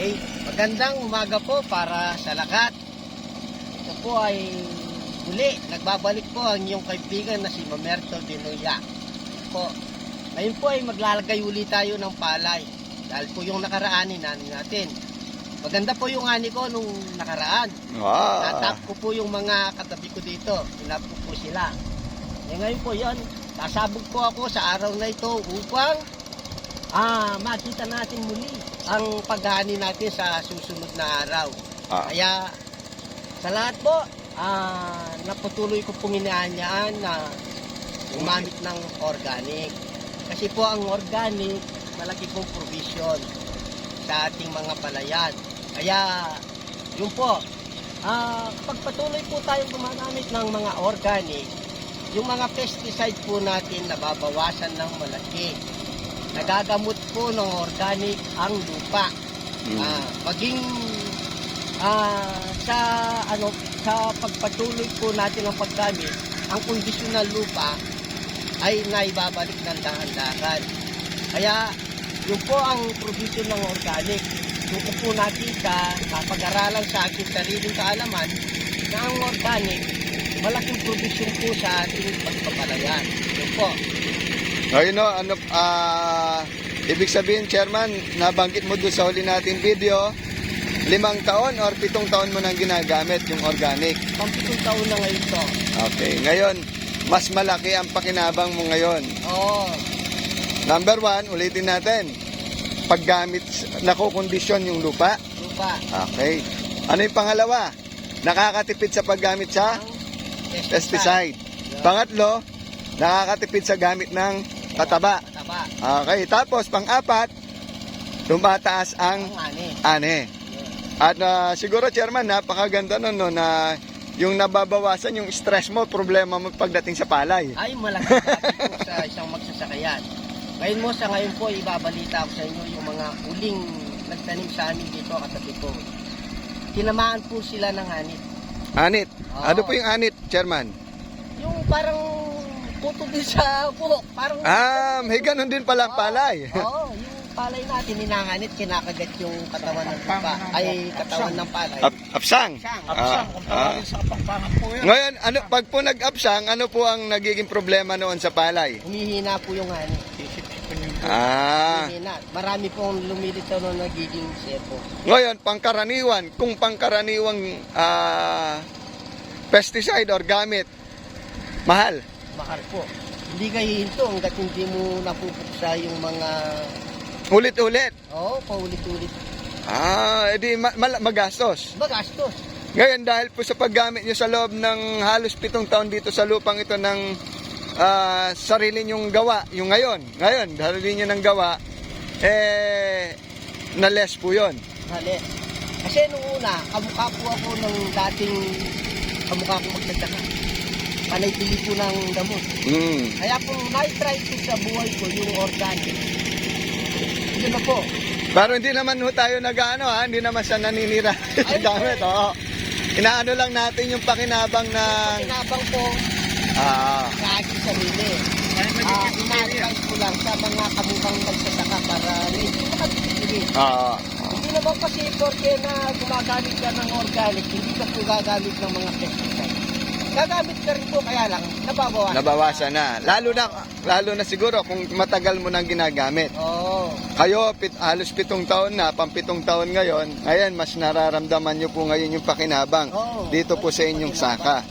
Okay, magandang umaga po para sa lahat. Ito po ay muli, nagbabalik po ang iyong kaibigan na si Mamerto Dinoya. Po, ngayon po ay maglalagay uli tayo ng palay. Dahil po yung nakaraanin natin. Maganda po yung ani ko nung nakaraan. Wow. Natap ko po yung mga katabi ko dito. Tinap ko po sila. Eh ngayon po yan, sasabog po ako sa araw na ito upang ah, makita natin muli ang paghahani natin sa susunod na araw. Ah. Kaya sa lahat po, ah, napatuloy ko pong inaanyaan na gumamit ng organic. Kasi po ang organic, malaki pong provision sa ating mga palayan. Kaya, yun po, ah, pagpatuloy po tayong gumagamit ng mga organic, yung mga pesticide po natin nababawasan ng malaki. Nagagamot po ng organic ang lupa. Mm. Ah, maging ah, sa ano sa pagpatuloy po natin ng paggamit, ang kondisyon ng lupa ay naibabalik ng dahan-dahan. Kaya yun po ang provision ng organic. Suko po natin sa kapag-aralan sa aking sariling kaalaman na ang organic malaking provision po sa ating pagpapalayan. Yun po. Ayun no, ano, ah, ibig sabihin, Chairman, nabanggit mo doon sa huli nating video, limang taon or pitong taon mo nang ginagamit yung organic. Pampitong taon na ngayon to. Okay, ngayon, mas malaki ang pakinabang mo ngayon. Oo. Number one, ulitin natin, paggamit, nakukondisyon yung lupa. lupa. Okay. Ano yung pangalawa? Nakakatipid sa paggamit sa Ang pesticide. Pangatlo, nakakatipid sa gamit ng pataba. Taba. Okay, tapos pang-apat, tumataas ang ani. ane. At ah, siguro chairman, napakaganda nun no, na yung nababawasan yung stress mo, problema mo pagdating sa palay. Ay, malaki bagay po sa isang magsasakayan. Ngayon mo, sa ngayon po, ibabalita ko sa inyo yung mga uling nagtanim sa amin dito katabi ko. Tinamaan po sila ng anit. Anit. Ano po yung anit, chairman? Yung parang puto din sa buhok. Parang... Ah, may ganun din palang palay. Oo, yung palay natin, ninanganit, kinakagat yung katawan ng lupa. Ay, katawan ng palay. Ap- apsang. Siyang. Ah, ah. sa pangpangat po yan. Ngayon, ano, pag po nag-apsang, ano po ang nagiging problema noon sa palay? Humihina po yung. Sisipsipin yung Ah. Humihina. Marami pong lumilitaw na nagiging sepo. Ngayon, pangkaraniwan, kung pangkaraniwang ah, pesticide or gamit, mahal. Mahal po. Hindi kayo hinto hanggat hindi mo napupuksa yung mga... Ulit-ulit. Oo, paulit-ulit. Ah, edi ma- mal- magastos. Magastos. Ngayon, dahil po sa paggamit nyo sa loob ng halos pitong taon dito sa lupang ito ng ah, sarili nyong gawa, yung ngayon, ngayon, sarili nyo ng gawa, eh, na-less po yun. Mali. Kasi nung una, kamukha po ako ng dating kamukha ko magdadaka. Panay pili po ng gamot. Mm. Kaya po, na-try ko sa buhay ko yung organic. Yun na po. Pero hindi naman ho tayo nag-ano ha, hindi naman siya naninira sa Ay, gamit. Oo. Inaano lang natin yung pakinabang ng... Kinabang po Ah, sa aking sarili. Ah, ina-advise ko lang sa mga kamukhang magsasaka para medyo makatipid. ah, Hindi naman kasi porque na gumagamit ka ng organic, hindi ka po gagamit ng mga pesticide. Gagamit ka rin po, kaya lang, nababawasan. nabawasan na. Lalo na, lalo na siguro kung matagal mo nang ginagamit. Oo. Kayo, pit, halos pitong taon na, pampitong taon ngayon, ayan, mas nararamdaman nyo po ngayon yung pakinabang Oo. dito po sa inyong saka.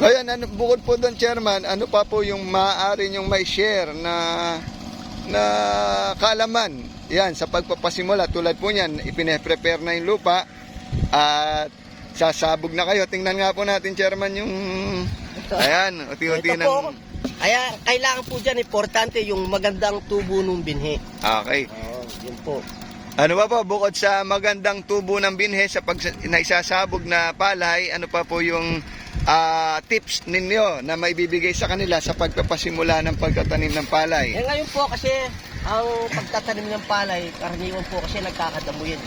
Ngayon, ano, bukod po doon, Chairman, ano pa po yung maaari nyong may share na na kaalaman yan sa pagpapasimula tulad po niyan ipine-prepare na yung lupa at sasabog na kayo tingnan nga po natin chairman yung ayan uti-uti Ito po, ng kaya kailangan po dyan, importante yung magandang tubo ng binhi. okay Oo, yun po. Ano pa po, bukod sa magandang tubo ng binhe sa pag naisasabog na palay, ano pa po yung ah, tips ninyo na may bibigay sa kanila sa pagpapasimula ng pagtatanim ng palay? Eh ngayon po kasi, ang pagtatanim ng palay, karaniwan po kasi nagkakadamo yun.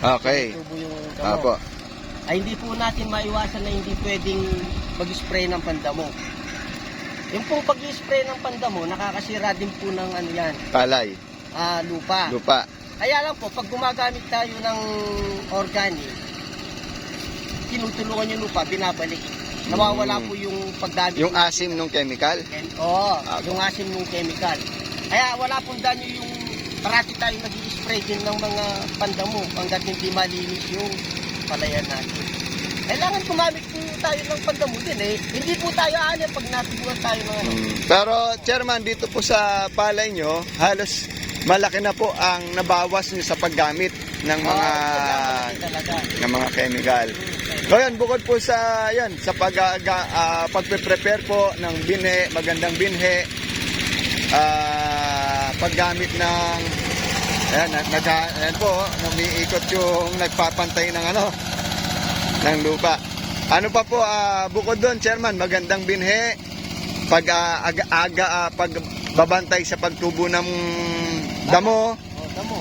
Okay. Tubo yung damo. Apo. Ay hindi po natin maiwasan na hindi pwedeng mag-spray ng pandamo. Yung pong pag-spray ng pandamo, nakakasira din po ng ano yan, Palay, ah, lupa. lupa. Kaya lang po, pag gumagamit tayo ng organic, tinutulungan yung lupa, binabalik. Nawawala Mm. po yung paggamit. Yung asim ng chemical. Oo, Ah, yung asim ng chemical. Kaya wala pong danyo yung parati tayo nag-spray din ng mga pandamo hanggat hindi malinis yung palayan natin. Kailangan gumamit po tayo ng pandamo din eh. Hindi po tayo ano pag natubuhan tayo ng ano. Mm. Pero chairman, dito po sa palay nyo, halos malaki na po ang nabawas nyo sa paggamit ng mga talaga. ng mga chemical. So bukod po sa yan, sa pag uh, pagpe-prepare po ng binhe, magandang binhe, ah, paggamit ng ayan, nag, ayan po, umiikot yung nagpapantay ng ano, ng lupa. Ano pa po, ah, bukod doon, chairman, magandang binhe, pag ah, aga, aga ah, pag babantay sa pagtubo ng damo.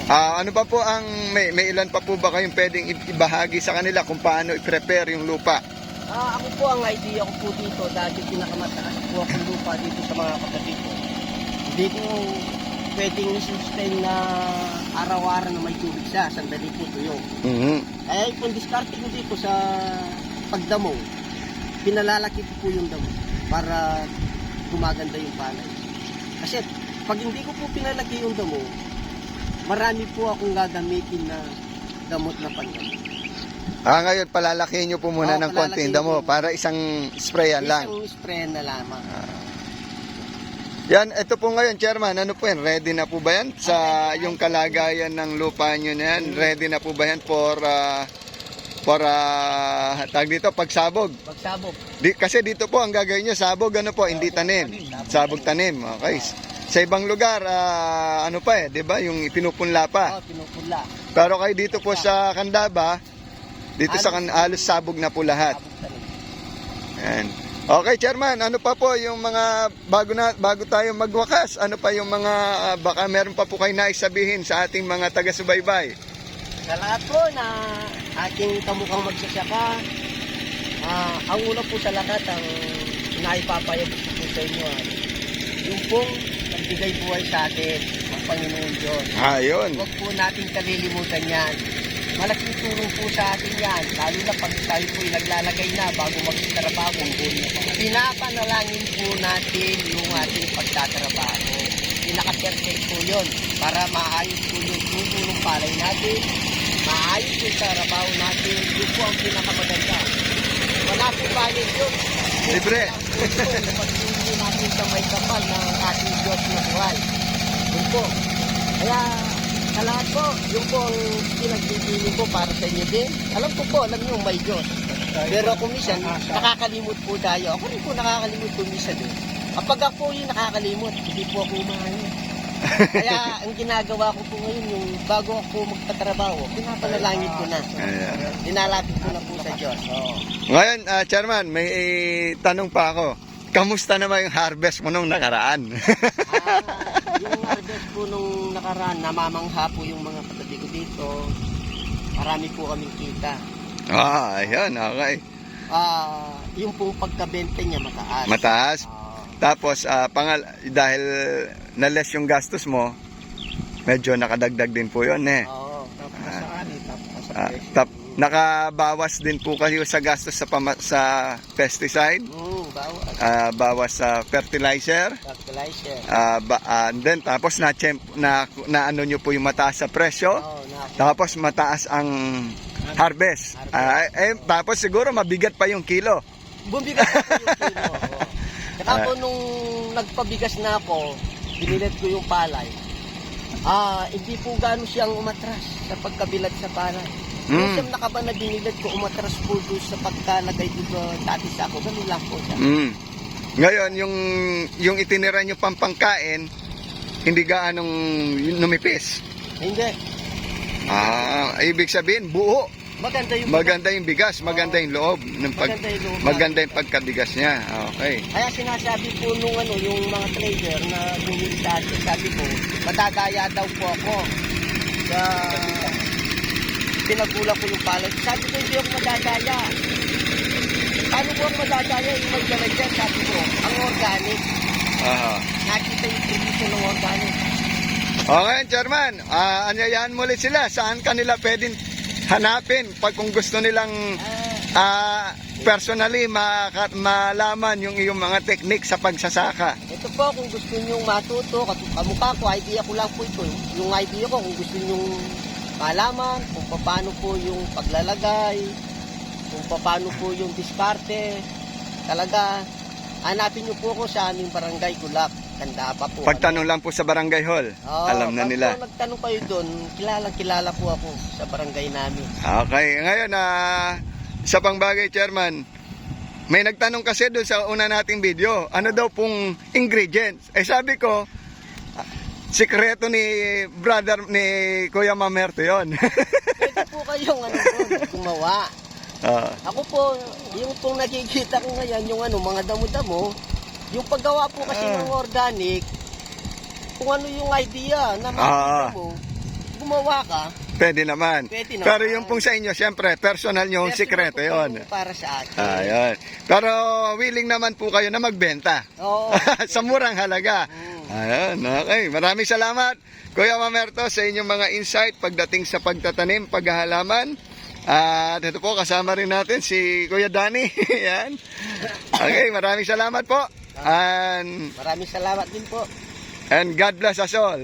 Ah, ano pa po ang may, may ilan pa po ba kayong pwedeng ibahagi sa kanila kung paano i-prepare yung lupa? Ah, ako po ang idea ko po dito dahil pinakamataas po akong lupa dito sa mga kapatid ko. Hindi ko pwedeng sustain na araw-araw na may tubig siya, sandali po tuyo. Mhm. Kaya kung diskarte ko dito sa pagdamo, pinalalaki ko po yung damo para gumaganda yung palay. Kasi pag hindi ko po pinalaki yung damo, marami po akong gagamitin na gamot na pandamo. Ah, ngayon palalakihin nyo po muna Oo, ng konti palalakihin damo para isang sprayan lang. Isang spray na lamang. Yan, ito po ngayon, chairman, ano po yan? Ready na po ba yan sa yung kalagayan ng lupa nyo na yan? Ready na po ba yan for ah, for ah, tag dito pagsabog? Pagsabog. Di, kasi dito po ang gagawin nyo, sabog ano po, hindi tanim. Sabog tanim. Okay. Sa ibang lugar, ah, ano pa eh, 'di ba? Yung pinupunla pa. Oh, pinupula. Pero kayo dito po sa Candaba, dito sa kan alos sabog na po lahat. Sabog tanim. Yan. Okay, Chairman, ano pa po yung mga bago na bago tayo magwakas? Ano pa yung mga ah, baka meron pa po kayo naisabihin sa ating mga taga-subaybay? Sa lahat po na ating kamukhang magsasaka, ah, ang una po sa lahat, ang naipapayag po sa inyo, ah, yung pong nagbigay buhay sa atin, ang Panginoon Diyos. Ayun. Huwag po natin kalilimutan yan. Malaking tulong po sa atin yan, lalo na pag tayo po naglalagay na bago magtatrabaho ang buhay na Pinapanalangin po natin yung ating pagtatrabaho. Pinaka-perfect po yun para maayos po yung tubo ng palay natin, maayos yung trabaho natin, yun po ang pinakamaganda. Wala po bayad yun. Libre. Pag hindi natin sa may kapal ng ating Diyos na buhay. Yun po. Kaya sa lahat po, yun po ang pinagbibili ko para sa inyo din. Alam ko po, alam niyo may Diyos. Pero kung minsan, nakakalimot po tayo. Ako rin po nakakalimot po minsan din. Kapag ako yung nakakalimot, hindi po ako umahay. Kaya ang ginagawa ko po ngayon, yung bago ako magpatrabaho, pinapanalangin ko na. Dinalapit ko na po sa Diyos. Oo. Ngayon, ah, Chairman, may eh, tanong pa ako. Kamusta naman yung harvest mo nung nakaraan? Ah, yung harvest po nung nakaraan, namamangha po yung mga katabi ko dito. Marami po kaming kita. ah, ayan, okay. Ah, yung pong pagkabente niya mataas. Mataas. Ah, Tapos, ah, pangal dahil na-less yung gastos mo, medyo nakadagdag din po yun eh. oo. Tapos sa ani, tapos sa Ah, presyo. tap, nakabawas din po kayo sa gastos sa, pama- sa pesticide, Mm, bawas. ah, bawas sa fertilizer, Fertilizer. ah, ba, ah, and then tapos na, na, na ano nyo po yung mataas sa presyo, na. tapos mataas ang harvest. Ah, eh, tapos siguro mabigat pa yung kilo. Bumigas na po yung kilo. oo. Saka po nung nagpabigas na ako, binilit ko yung palay. Ah, hindi po gano'n siyang umatras sa pagkabilat sa palay. Mm. Yung siyang nakaba na binilit ko, umatras po doon sa pagkalagay dito dati sa ako. Ganun lang po siya. Mm. Ngayon, yung, yung itinira nyo pampangkain, hindi gaanong numipis. Hindi. Ah, ibig sabihin, buo. Maganda yung Maganda yung bigas, maganda yung loob. Ng pag, Maganda yung lupa. maganda yung pagkabigas niya. Okay. Kaya sinasabi po nung ano, yung mga trader na bumili sa atin, sabi ko, matadaya daw po ako sa pinagula ko yung palay. Sabi ko, hindi ako madadaya. Paano po ako madadaya? Yung may dala dyan, sabi ko, ang organic. Aha. Nakita yung producer ng organic. Okay, Chairman, ah anyayahan mo ulit sila. Saan kanila pwedeng hanapin pag kung gusto nilang ah, personally maka- malaman yung iyong mga technique sa pagsasaka. Ito po, kung gusto nyo matuto, kamukha ko, idea ko lang po ito. Yung idea ko, kung gusto nyo malaman, kung paano po yung paglalagay, kung paano po yung diskarte, talaga, hanapin nyo po ako sa aming barangay Kulak, Kandapa po. Pagtanong lang po sa barangay hall, Oo, alam na pag nila. po nagtanong kayo doon, kilalang kilala po ako sa barangay namin. Okay, ngayon na sa pangbagay, Chairman, may nagtanong kasi doon sa una nating video, ano daw pong ingredients? Eh sabi ko, ah, sikreto ni brother ni Kuya Mamerto yon. Pwede po kayong ano doon, gumawa. Ah, Ako po, yung pong nakikita ko ngayon, yung ano, mga damo-damo, yung paggawa po kasi Ah. ng organic, kung ano yung idea na makita Ah. mo, gumawa ka, pwede naman. pwede na. Pero yung pong sa inyo, siyempre, personal yung sikreto yon. Para sa akin. Ayun. Pero willing naman po kayo na magbenta. Oo. sa murang halaga. Mm. Ayun, okay. Maraming salamat, Kuya Mamerto, sa inyong mga insight pagdating sa pagtatanim, paghahalaman. At ito po, kasama rin natin si Kuya Danny. Yan. Okay, maraming salamat po. And, Maraming salamat din po. and God bless us all.